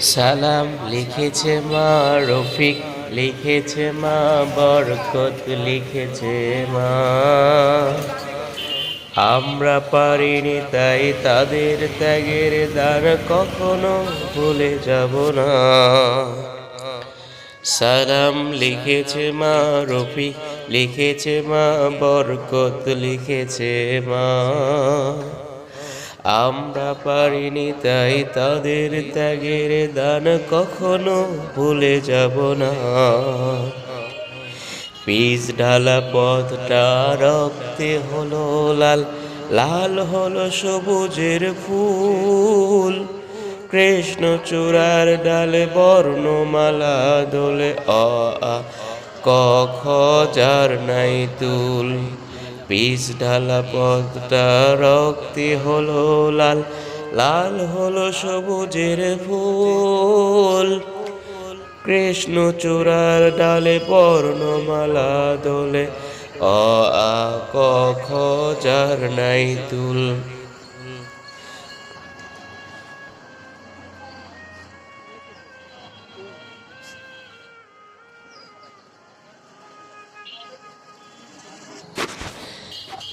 সালাম লিখেছে মা রফিক, লিখেছে মা বরকত, লিখেছে মা। আমরা পারিনি তাই তাদের ত্যাগের দ্বার কখনো ভুলে যাব না। সালাম লিখেছে মা রফিক, লিখেছে মা বরকত, লিখেছে মা। আমরা পারিনি তাই তাদের ত্যাগের দান কখনো ভুলে যাব না। পিস ঢালা পথটা রক্তে হলো লাল লাল হলো সবুজের ফুল। কৃষ্ণ চূড়ার ডালে বর্ণমালা দোলে, অ, আ, ক, খ, যার নাই তুল। পিস ঢালা পথটা রক্তে হলো লাল লাল হলো সবুজের ফুল। কৃষ্ণ চূড়ার ডালে বর্ণমালা দোলে, অ আ ক, খ, যার নাই তুল।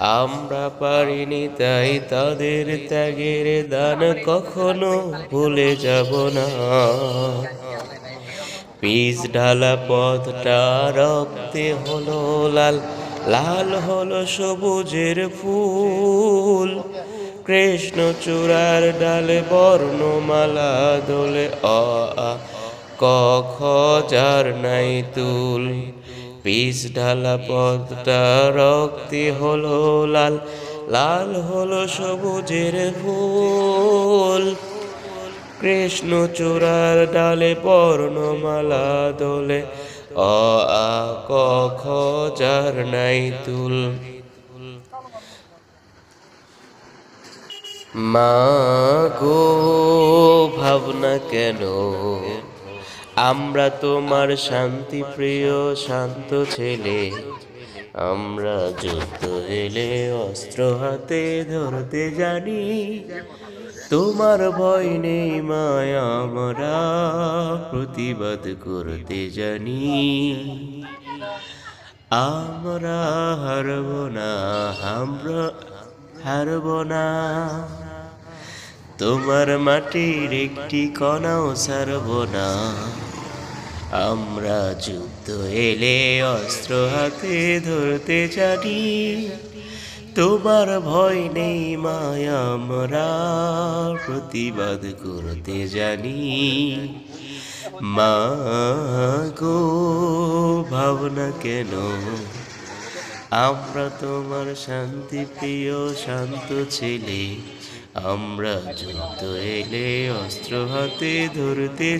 আমরা পারিনি তাই তাদের ত্যাগের দান কখনো ভুলে যাব না। পিস ঢালা পথটা রক্তে হলো লাল লাল হলো সবুজের ফুল। কৃষ্ণ চূড়ার ডালে, বর্ণমালা, দোলে অ, আ, ক যার নাই তুল। পিস ঢালা পথটা রক্তে হলো লাল লাল হলো সবুজের ফুল। কৃষ্ণ চূড়ার ডালে বর্ণমালা দোলে, অ, আ, ক, খ, যার নাই তুল। মা গো, ভাবনা কেন আমরা তোমার শান্তি প্রিয়, শান্ত ছেলে। আমরা যুদ্ধ এলে অস্ত্র হাতে ধরতে জানি। তোমার ভয় নেই মায়া, আমরা প্রতিবাদ করতে জানি। আমরা হারব না, আমরা হারব না। তোমার মাটির একটি কণাও সারব না। আমরা যুদ্ধ এলে অস্ত্র হাতে ধরতে জানি। তোমার ভয় নেই মায়া, আমরা প্রতিবাদ করতে জানি। মা গো, ভাবনা কেন? আমরা তোমার শান্তি প্রিয়, শান্ত ছেলে। আমরা যুদ্ধ এলে অস্ত্র হাতে ধরতে